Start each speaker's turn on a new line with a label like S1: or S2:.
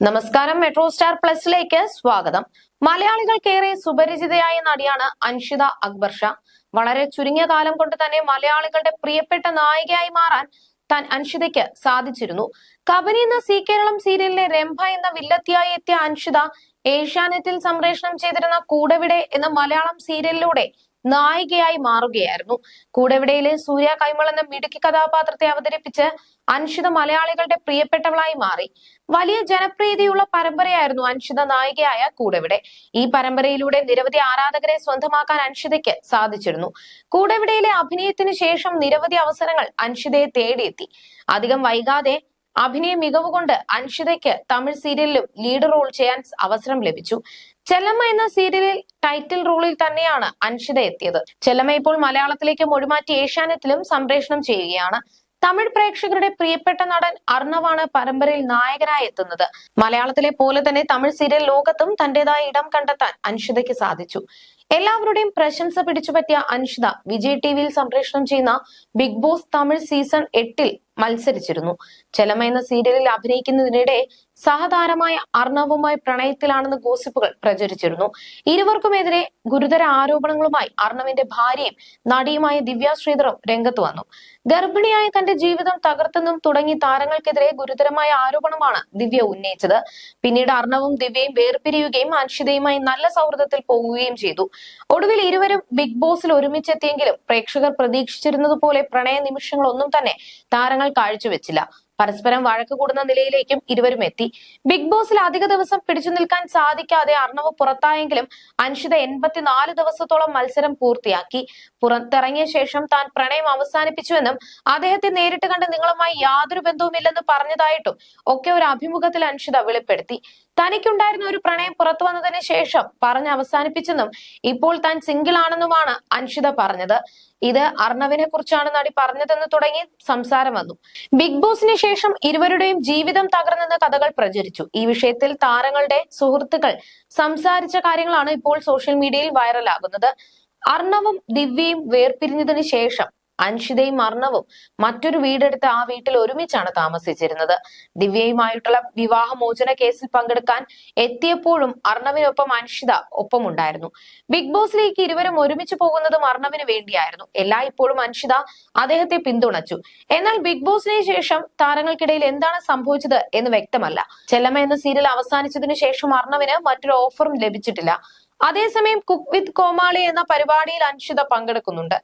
S1: നമസ്കാരം metro star പ്ലസിലേക്ക് സ്വാഗതം. മലയാളികൾക്കേറെ സുപരിചിതയായ നടിയാണ് അൻഷിത അക്ബർ ഷാ. വളരെ ചുരുങ്ങിയ കാലം കൊണ്ട് തന്നെ മലയാളികളുടെ പ്രിയപ്പെട്ട നായികയായി മാറാൻ താൻ അൻഷിതയ്ക്ക് സാധിച്ചിരുന്നു. കബനി എന്ന സി കേരളം സീരിയലിലെ രംഭ എന്ന വില്ലത്തിയായി എത്തിയ അൻഷിത ഏഷ്യാനെറ്റിൽ സംപ്രേഷണം ചെയ്തിരുന്ന കൂടവിടെ എന്ന മലയാളം സീരിയലിലൂടെ നായികയായി മാറുകയായിരുന്നു. കൂടെവിടയിലെ സൂര്യ കൈമൾ എന്ന മിടുക്കി കഥാപാത്രത്തെ അവതരിപ്പിച്ച് അൻഷിത മലയാളികളുടെ പ്രിയപ്പെട്ടവളായി മാറി. വലിയ ജനപ്രീതിയുള്ള പരമ്പരയായിരുന്നു അൻഷിത നായികയായ കൂടെവിടെ. ഈ പരമ്പരയിലൂടെ നിരവധി ആരാധകരെ സ്വന്തമാക്കാൻ അൻഷിതയ്ക്ക് സാധിച്ചിരുന്നു. കൂടെവിടയിലെ അഭിനയത്തിന് ശേഷം നിരവധി അവസരങ്ങൾ അൻഷിതയെ തേടിയെത്തി. അധികം വൈകാതെ അഭിനയ മികവ് കൊണ്ട് അൻഷിതയ്ക്ക് തമിഴ് സീരിയലിലും ലീഡ് റോൾ ചെയ്യാൻ അവസരം ലഭിച്ചു. ചെല്ലമ്മ എന്ന സീരിയലിൽ ടൈറ്റിൽ റോളിൽ തന്നെയാണ് അൻഷിത എത്തിയത്. ചെല്ലമ്മ ഇപ്പോൾ മലയാളത്തിലേക്ക് മൊഴിമാറ്റി ഏഷ്യാനെറ്റിലും സംപ്രേഷണം ചെയ്യുകയാണ്. തമിഴ് പ്രേക്ഷകരുടെ പ്രിയപ്പെട്ട നടൻ അർണവാണ് പരമ്പരയിൽ നായകനായി എത്തുന്നത്. മലയാളത്തിലെ പോലെ തന്നെ തമിഴ് സീരിയൽ ലോകത്തും തന്റേതായ ഇടം കണ്ടെത്താൻ അൻഷിതയ്ക്ക് സാധിച്ചു. എല്ലാവരുടെയും പ്രശംസ പിടിച്ചുപറ്റിയ അൻഷിത വിജയ് ടിവിയിൽ സംപ്രേഷണം ചെയ്യുന്ന ബിഗ് ബോസ് തമിഴ് സീസൺ എട്ടിൽ മത്സരിച്ചിരുന്നു. ചെലമ എന്ന സീരിയലിൽ അഭിനയിക്കുന്നതിനിടെ സഹതാരമായ അർണവുമായി പ്രണയത്തിലാണെന്ന് ഗോസിപ്പുകൾ പ്രചരിച്ചിരുന്നു. ഇരുവർക്കുമെതിരെ ഗുരുതര ആരോപണങ്ങളുമായി അർണവിന്റെ ഭാര്യയും നടിയുമായ ദിവ്യ ശ്രീധറും രംഗത്ത് വന്നു. ഗർഭിണിയായ തന്റെ ജീവിതം തകർത്തെന്നും തുടങ്ങി താരങ്ങൾക്കെതിരെ ഗുരുതരമായ ആരോപണമാണ് ദിവ്യ ഉന്നയിച്ചത്. പിന്നീട് അർണവും ദിവ്യയും വേർപിരിയുകയും അൻഷിതയുമായി നല്ല സൗഹൃദത്തിൽ പോവുകയും ചെയ്തു. ഒടുവിൽ ഇരുവരും ബിഗ് ബോസിൽ ഒരുമിച്ചെത്തിയെങ്കിലും പ്രേക്ഷകർ പ്രതീക്ഷിച്ചിരുന്നതുപോലെ പ്രണയ നിമിഷങ്ങളൊന്നും തന്നെ താരങ്ങൾ കാഴ്ചവെച്ചില്ല. പരസ്പരം വഴക്ക് കൂടുന്ന നിലയിലേക്കും ഇരുവരും എത്തി. ബിഗ് ബോസിൽ അധിക ദിവസം പിടിച്ചു നിൽക്കാൻ സാധിക്കാതെ അർണവ് പുറത്തായെങ്കിലും അൻഷിത എൺപത്തിനാല് ദിവസത്തോളം മത്സരം പൂർത്തിയാക്കി. പുറത്തിറങ്ങിയ ശേഷം താൻ പ്രണയം അവസാനിപ്പിച്ചുവെന്നും അദ്ദേഹത്തെ നേരിട്ട് കണ്ട് നിങ്ങളുമായി യാതൊരു ബന്ധവുമില്ലെന്ന് പറഞ്ഞതായിട്ടും ഒക്കെ ഒരു അഭിമുഖത്തിൽ അൻഷിത വെളിപ്പെടുത്തി. തനിക്കുണ്ടായിരുന്ന ഒരു പ്രണയം പുറത്തു വന്നതിന് ശേഷം പറഞ്ഞ് അവസാനിപ്പിച്ചെന്നും ഇപ്പോൾ താൻ സിംഗിൾ ആണെന്നുമാണ് അൻഷിത പറഞ്ഞത്. ഇത് അർണവിനെ കുറിച്ചാണ് നടി പറഞ്ഞതെന്ന് തുടങ്ങി സംസാരം വന്നു. ബിഗ് ബോസിന് ശേഷം ഇരുവരുടെയും ജീവിതം തകർന്നെന്ന കഥകൾ പ്രചരിച്ചു. ഈ വിഷയത്തിൽ താരങ്ങളുടെ സുഹൃത്തുക്കൾ സംസാരിച്ച കാര്യങ്ങളാണ് ഇപ്പോൾ സോഷ്യൽ മീഡിയയിൽ വൈറലാകുന്നത് അർണവും ദിവ്യയും വേർപിരിഞ്ഞതിനു ശേഷം അൻഷിതയും അർണവും മറ്റൊരു വീടെടുത്ത് ആ വീട്ടിൽ ഒരുമിച്ചാണ് താമസിച്ചിരുന്നത്. ദിവ്യയുമായിട്ടുള്ള വിവാഹമോചന കേസിൽ പങ്കെടുക്കാൻ എത്തിയപ്പോഴും അർണവിനൊപ്പം അൻഷിത ഒപ്പമുണ്ടായിരുന്നു. ബിഗ് ബോസിലേക്ക് ഇരുവരും ഒരുമിച്ച് പോകുന്നതും അർണവിന് വേണ്ടിയായിരുന്നു. എല്ലായ്പ്പോഴും അൻഷിത അദ്ദേഹത്തെ പിന്തുണച്ചു. എന്നാൽ ബിഗ് ബോസിന് ശേഷം താരങ്ങൾക്കിടയിൽ എന്താണ് സംഭവിച്ചത് എന്ന് വ്യക്തമല്ല. ചെല്ലമ്മ എന്ന സീരിയൽ അവസാനിച്ചതിനു ശേഷം അർണവിന് മറ്റൊരു ഓഫറും ലഭിച്ചിട്ടില്ല. അതേസമയം കുക്ക് വിത്ത് കോമാളി എന്ന പരിപാടിയിൽ അൻഷിത പങ്കെടുക്കുന്നുണ്ട്.